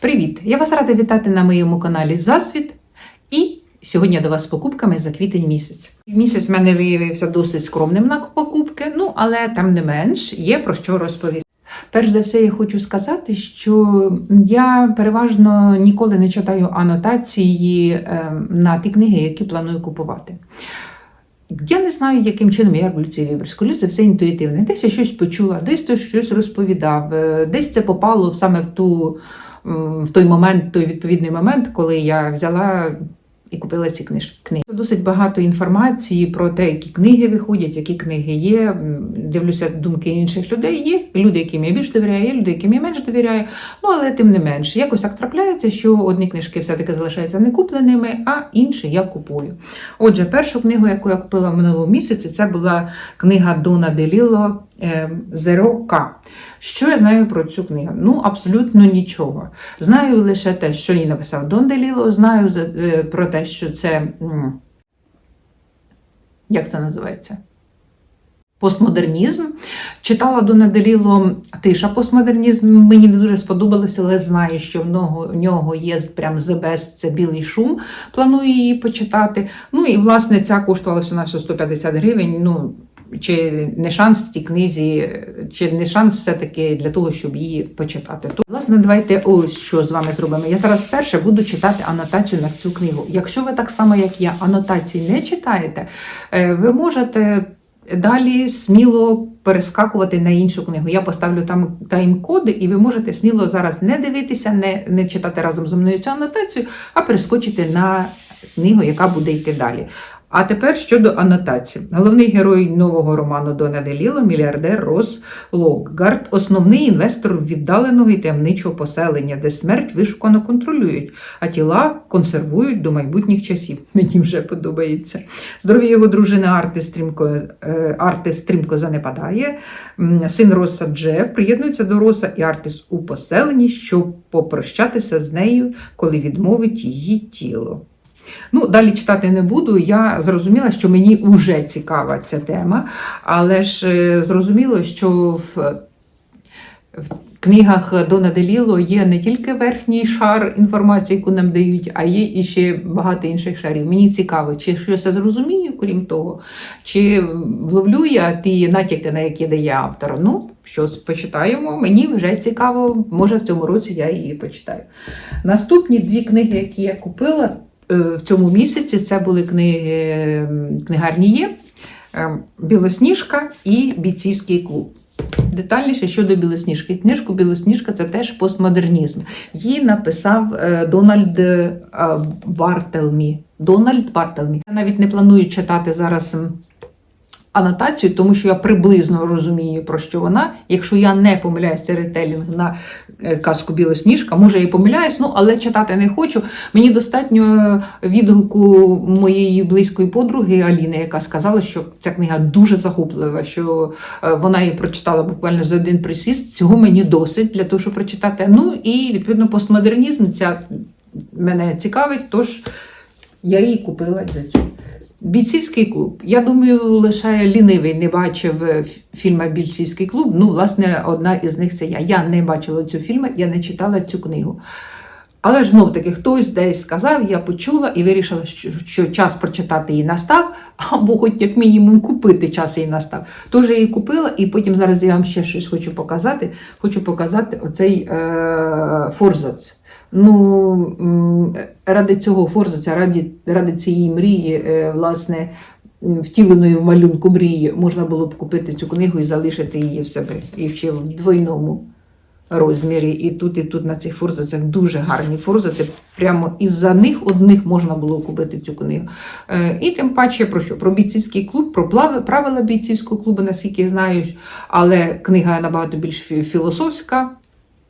Привіт! Я вас рада вітати на моєму каналі Засвіт. І сьогодні я до вас з покупками за квітень місяць. Місяць в мене виявився досить скромним на покупки, ну але тим не менш є про що розповісти. Перш за все, я хочу сказати, що я переважно ніколи не читаю анотації е, на ті книги, які планую купувати. Я не знаю, яким чином я роблю цей вибір. Скоріше за все, інтуїтивне. Десь я щось почула, десь хтось щось розповідав, е, десь це попало саме в ту в той момент, той відповідний момент, коли я взяла і купила ці книги. Досить багато інформації про те, які книги виходять, які книги є. Дивлюся думки інших людей. Є люди, яким я більш довіряю, є люди, яким я менш довіряю. Ну але тим не менш, якось так трапляється, що одні книжки все-таки залишаються некупленими, а інші я купую. Отже, першу книгу, яку я купила в минулому місяці, це була книга Дона Деліло Zero К. Що я знаю про цю книгу? Ну, абсолютно нічого. Знаю лише те, що її написав Дон Деліло, знаю е, про те, що це. Як це називається? Постмодернізм. Читала Дона Деліло Тиша постмодернізм. Мені не дуже сподобалося, але знаю, що в нього, є прям Best, це білий шум. Планую її почитати. Ну і власне ця коштувала всього на 150 гривень. Ну, чи не шанс в тій книзі, чи не шанс все-таки для того, щоб її почитати. То, власне, давайте ось що з вами зробимо. Я зараз вперше буду читати анотацію на цю книгу. Якщо ви так само, як я, анотації не читаєте, е, ви можете. Далі сміло перескакувати на іншу книгу. Я поставлю там тайм-коди, і ви можете сміло зараз не дивитися, не, не читати разом зі мною цю анотацію, а перескочити на книгу, яка буде йти далі. А тепер щодо анотації. Головний герой нового роману Дона Деліло, мільярдер Рос Локгард, основний інвестор віддаленого і таємничого поселення, де смерть вишукано контролюють, а тіла консервують до майбутніх часів. Мені вже подобається. Здоров'я його дружини Арти стрімко, е, Арти стрімко занепадає. Син Роса Джеф приєднується до Роса і Артис у поселенні, щоб попрощатися з нею, коли відмовить її тіло. Ну, далі читати не буду. Я зрозуміла, що мені вже цікава ця тема, але ж е, зрозуміло, що в, в книгах Дона Деліло є не тільки верхній шар інформації, яку нам дають, а є і ще багато інших шарів. Мені цікаво, чи щось я зрозумію, крім того, чи вловлю я ті натяки, на які дає автор. Ну, щось почитаємо. Мені вже цікаво, може в цьому році я її почитаю. Наступні дві книги, які я купила в цьому місяці, це були книги книгарні є. е, Білосніжка і бійцівський клуб. Детальніше щодо білосніжки. Книжку Білосніжка це теж постмодернізм. Її написав е, Дональд е, Бартелмі. Дональд Бартелмі. Я навіть не планую читати зараз анотацію, тому що я приблизно розумію, про що вона. Якщо я не помиляюсь, це ретелінг на е, казку Білосніжка, може я і помиляюсь, ну але читати не хочу. Мені достатньо відгуку моєї близької подруги Аліни, яка сказала, що ця книга дуже захоплива, що е, вона її прочитала буквально за один присіст. Цього мені досить для того, щоб прочитати. Ну і відповідно постмодернізм ця мене цікавить, тож я її купила за цю. Бійцівський клуб. Я думаю, лише лінивий не бачив е, фільма Бійцівський клуб. Ну, власне, одна із них це я. Я не бачила цю фільм, я не читала цю книгу. Але ж знов таки хтось десь сказав, я почула і вирішила, що, що час прочитати її настав, або хоч як мінімум купити час її настав. Тож я її купила, і потім зараз я вам ще щось хочу показати. Хочу показати оцей е, форзац. Ну, ради цього форзаця, ради, ради цієї мрії, е, власне, втіленої в малюнку мрії, можна було б купити цю книгу і залишити її в себе. І ще в двойному розмірі. І тут, і тут на цих форзацях дуже гарні форзаци. Прямо із-за них одних можна було купити цю книгу. Е, і тим паче про що? Про бійцівський клуб, про правила бійцівського клубу, наскільки я знаю, але книга набагато більш філософська.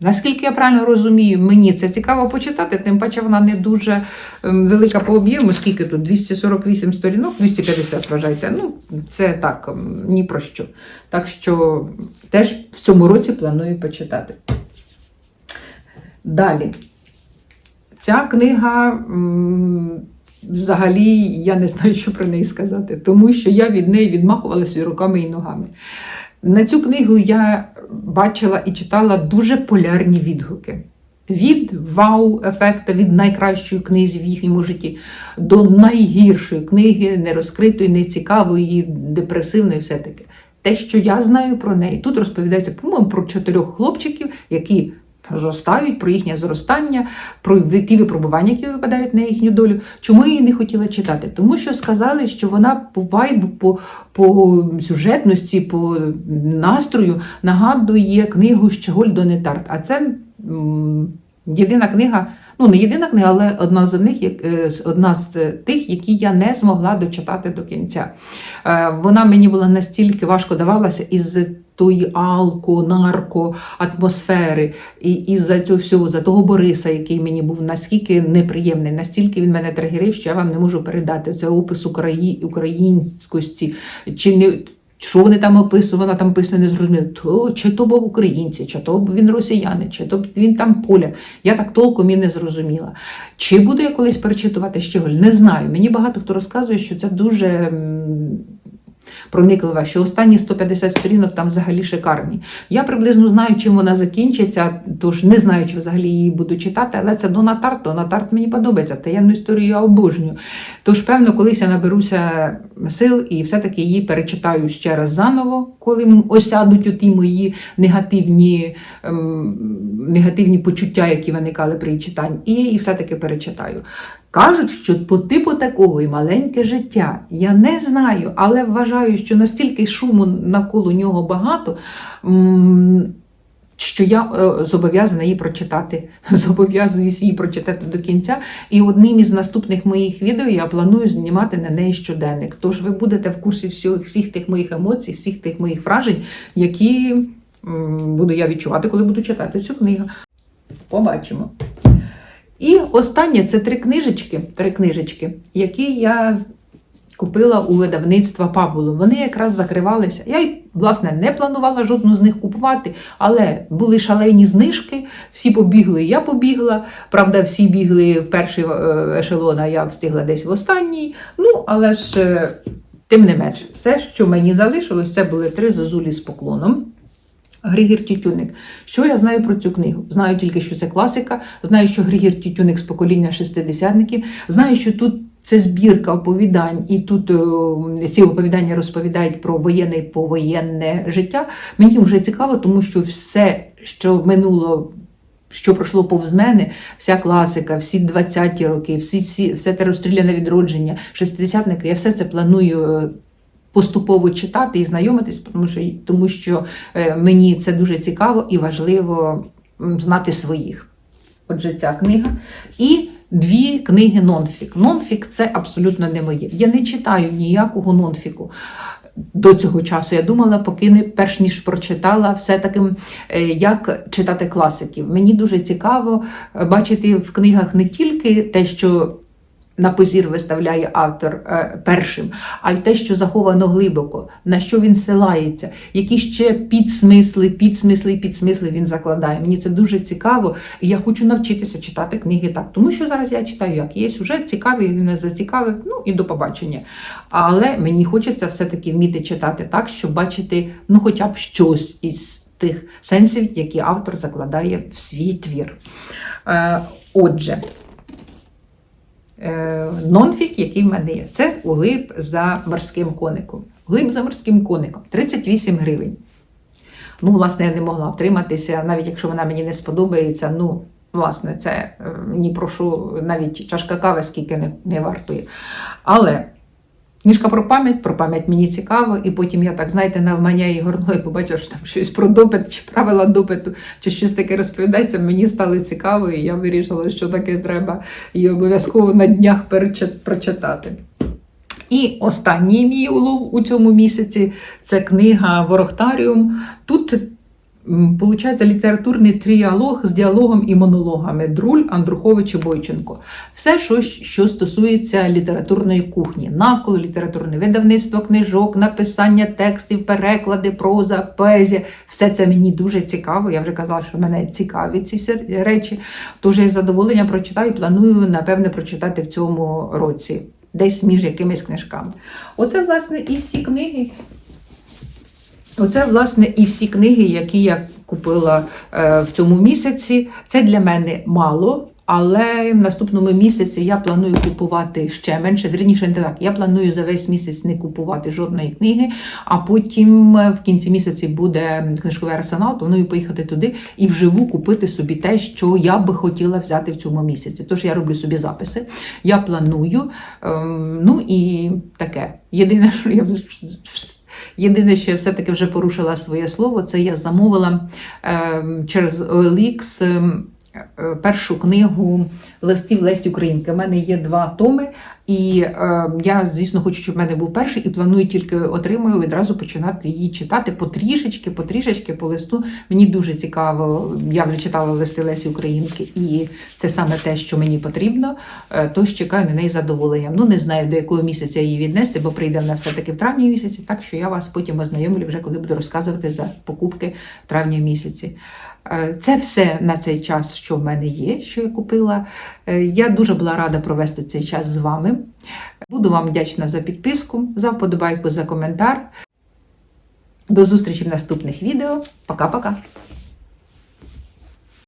Наскільки я правильно розумію, мені це цікаво почитати, тим паче вона не дуже ем, велика по об'єму, скільки тут 248 сторінок, 250 вважайте. Ну, це так, ем, ні про що. Так що теж в цьому році планую почитати. Далі. Ця книга. Взагалі, я не знаю, що про неї сказати, тому що я від неї відмахувалася руками і ногами. На цю книгу я бачила і читала дуже полярні відгуки. від вау-ефекта, від найкращої книги в їхньому житті до найгіршої книги, нерозкритої, нецікавої, депресивної, все таке. Те, що я знаю про неї, тут розповідається, по-моєму, про чотирьох хлопчиків, які зростають, про їхнє зростання, про ті випробування, які випадають на їхню долю. Чому я її не хотіла читати? Тому що сказали, що вона по вайбу, по, по сюжетності, по настрою нагадує книгу Щеголь до Нетарт. А це єдина книга. Ну, не єдина книга, але одна з них, е, одна з тих, які я не змогла дочитати до кінця. Е, Вона мені була настільки важко давалася із тої алко, нарко атмосфери, і із-за цього всього, за того Бориса, який мені був наскільки неприємний, настільки він мене тригерив, що я вам не можу передати. Це опис Украї... українськості, чи не. Що вони там описують, вона там писане не зрозуміло. То, чи то був українці, чи то він росіянин, чи то він там поляк. Я так толком і не зрозуміла. Чи буду я колись перечитувати Щеголь? Не знаю. Мені багато хто розказує, що це дуже прониклива, що останні 150 сторінок там взагалі шикарні. Я приблизно знаю, чим вона закінчиться, тож не знаю, чи взагалі її буду читати, але це Дона Тарт. Дона Тарт мені подобається. Таємну історію я обожнюю. Тож, певно, колись я наберуся сил і все-таки її перечитаю ще раз заново, коли осядуть у мої негативні, ем, негативні почуття, які виникали при читанні, і, і все-таки перечитаю. Кажуть, що по типу такого і маленьке життя. Я не знаю, але вважаю, що настільки шуму навколо нього багато, що я е, зобов'язана її прочитати. Зобов'язуюсь її прочитати до кінця. І одним із наступних моїх відео я планую знімати на неї щоденник. Тож ви будете в курсі всіх, всіх тих моїх емоцій, всіх тих моїх вражень, які буду я відчувати, коли буду читати цю книгу. Побачимо. І останнє це три книжечки, три книжечки, які я купила у видавництва Пабулу. Вони якраз закривалися. Я й власне не планувала жодну з них купувати, але були шалені знижки, всі побігли, я побігла. Правда, всі бігли в перший е, ешелон, а я встигла десь в останній. Ну, але ж е, тим не менш, все, що мені залишилось, це були три зозулі з поклоном. Григір Тютюник. Що я знаю про цю книгу? Знаю тільки, що це класика, знаю, що Григір Тютюник з покоління шестидесятників, знаю, що тут це збірка оповідань, і тут е, ці оповідання розповідають про воєнне і повоєнне життя. Мені вже цікаво, тому що все, що минуло. Що пройшло повз мене, вся класика, всі 20-ті роки, всі, всі, все те розстріляне відродження, шестидесятники, я все це планую е, поступово читати і знайомитись, тому що, тому що е, мені це дуже цікаво і важливо знати своїх. Отже, ця книга. І дві книги нонфік. Нонфік це абсолютно не моє. Я не читаю ніякого нонфіку. До цього часу я думала, поки не перш ніж прочитала, все-таки е, як читати класиків. Мені дуже цікаво е, бачити в книгах не тільки те, що на позір виставляє автор е, першим, а й те, що заховано глибоко, на що він силається, які ще підсмисли, підсмисли підсмисли він закладає. Мені це дуже цікаво, і я хочу навчитися читати книги так. Тому що зараз я читаю як. Є сюжет цікавий, він мене зацікавив, ну і до побачення. Але мені хочеться все-таки вміти читати так, щоб бачити ну, хоча б щось із тих сенсів, які автор закладає в свій твір. Е, отже, нонфік, який в мене є. Це глиб за морським коником. Глиб за морським коником 38 гривень. Ну, власне, я не могла втриматися, навіть якщо вона мені не сподобається. Ну, власне, це е, ні прошу, навіть чашка кави скільки не, не вартує. Але книжка про пам'ять, про пам'ять мені цікаво, і потім я так, знаєте, навманяє горнула і побачила, що там щось про допит, чи правила допиту, чи щось таке розповідається. Мені стало цікаво, і я вирішила, що таке треба і обов'язково на днях прочитати. І останній мій улов у цьому місяці це книга Ворохтаріум. Тут Получається літературний тріалог з діалогом і монологами Друль, Андрухович і Бойченко. Все, що, що стосується літературної кухні, навколо літературне видавництво книжок, написання текстів, переклади, проза, поезія. Все це мені дуже цікаво. Я вже казала, що мене цікаві ці всі речі. Тож я з задоволенням прочитаю і планую, напевне, прочитати в цьому році, десь між якимись книжками. Оце, власне, і всі книги, Оце, власне, і всі книги, які я купила е, в цьому місяці. Це для мене мало. Але в наступному місяці я планую купувати ще менше. Вірніше, не так. Я планую за весь місяць не купувати жодної книги, а потім е, в кінці місяці буде книжковий арсенал. Планую поїхати туди і вживу купити собі те, що я би хотіла взяти в цьому місяці. Тож я роблю собі записи. Я планую. Ем, ну і таке. Єдине, що я Єдине, що я все-таки вже порушила своє слово, це я замовила е, через OLX е, е, першу книгу листів Лесі Українки. У мене є два томи, і е, я, звісно, хочу, щоб в мене був перший, і планую тільки отримую відразу починати її читати потрішечки, потрішечки по листу. Мені дуже цікаво. Я вже читала листи Лесі Українки, і це саме те, що мені потрібно. Е, Тож чекаю на неї задоволенням. Ну не знаю до якого місяця її віднести, бо прийде вона все-таки в травні місяці. Так що я вас потім ознайомлю вже коли буду розказувати за покупки в травні місяці. Е, Це все на цей час, що в мене є, що я купила. Е, Я дуже була рада провести цей час з вами. Буду вам вдячна за підписку, за вподобайку, за коментар. До зустрічі в наступних відео. Пока-пока!